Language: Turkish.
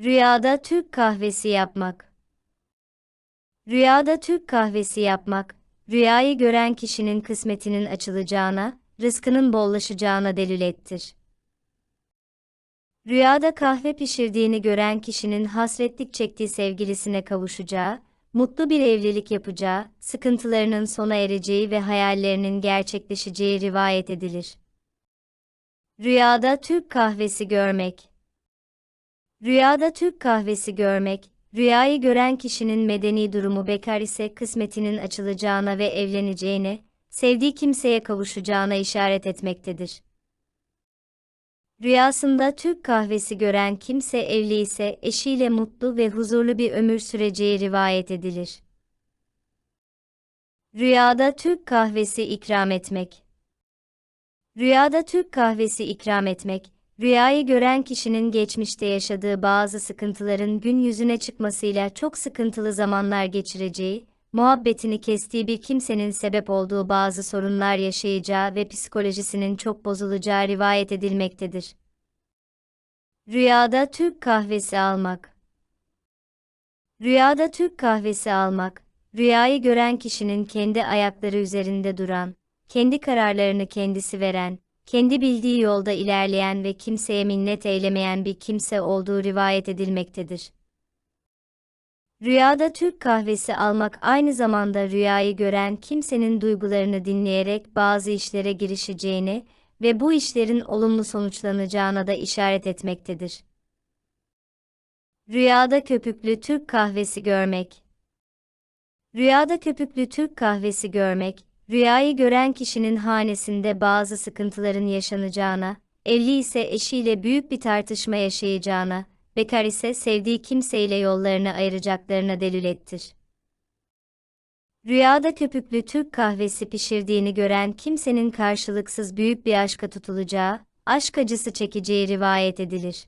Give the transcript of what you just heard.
Rüyada Türk kahvesi yapmak. Rüyada Türk kahvesi yapmak, rüyayı gören kişinin kısmetinin açılacağına, rızkının bollaşacağına delilettir. Rüyada kahve pişirdiğini gören kişinin hasretlik çektiği sevgilisine kavuşacağı, mutlu bir evlilik yapacağı, sıkıntılarının sona ereceği ve hayallerinin gerçekleşeceği rivayet edilir. Rüyada Türk kahvesi görmek Rüyada Türk kahvesi görmek, rüyayı gören kişinin medeni durumu bekar ise kısmetinin açılacağına ve evleneceğine, sevdiği kimseye kavuşacağına işaret etmektedir. Rüyasında Türk kahvesi gören kimse evli ise eşiyle mutlu ve huzurlu bir ömür süreceği rivayet edilir. Rüyada Türk kahvesi ikram etmek Rüyada Türk kahvesi ikram etmek, rüyayı gören kişinin geçmişte yaşadığı bazı sıkıntıların gün yüzüne çıkmasıyla çok sıkıntılı zamanlar geçireceği, muhabbetini kestiği bir kimsenin sebep olduğu bazı sorunlar yaşayacağı ve psikolojisinin çok bozulacağı rivayet edilmektedir. Rüyada Türk kahvesi almak Rüyada Türk kahvesi almak, rüyayı gören kişinin kendi ayakları üzerinde duran, kendi kararlarını kendisi veren, kendi bildiği yolda ilerleyen ve kimseye minnet eylemeyen bir kimse olduğu rivayet edilmektedir. Rüyada Türk kahvesi almak aynı zamanda rüyayı gören kimsenin duygularını dinleyerek bazı işlere girişeceğini ve bu işlerin olumlu sonuçlanacağına da işaret etmektedir. Rüyada köpüklü Türk kahvesi görmek Rüyada köpüklü Türk kahvesi görmek, rüyayı gören kişinin hanesinde bazı sıkıntıların yaşanacağına, evli ise eşiyle büyük bir tartışma yaşayacağına, bekar ise sevdiği kimseyle yollarını ayıracaklarına delilettir. Rüyada köpüklü Türk kahvesi pişirdiğini gören kimsenin karşılıksız büyük bir aşka tutulacağı, aşk acısı çekeceği rivayet edilir.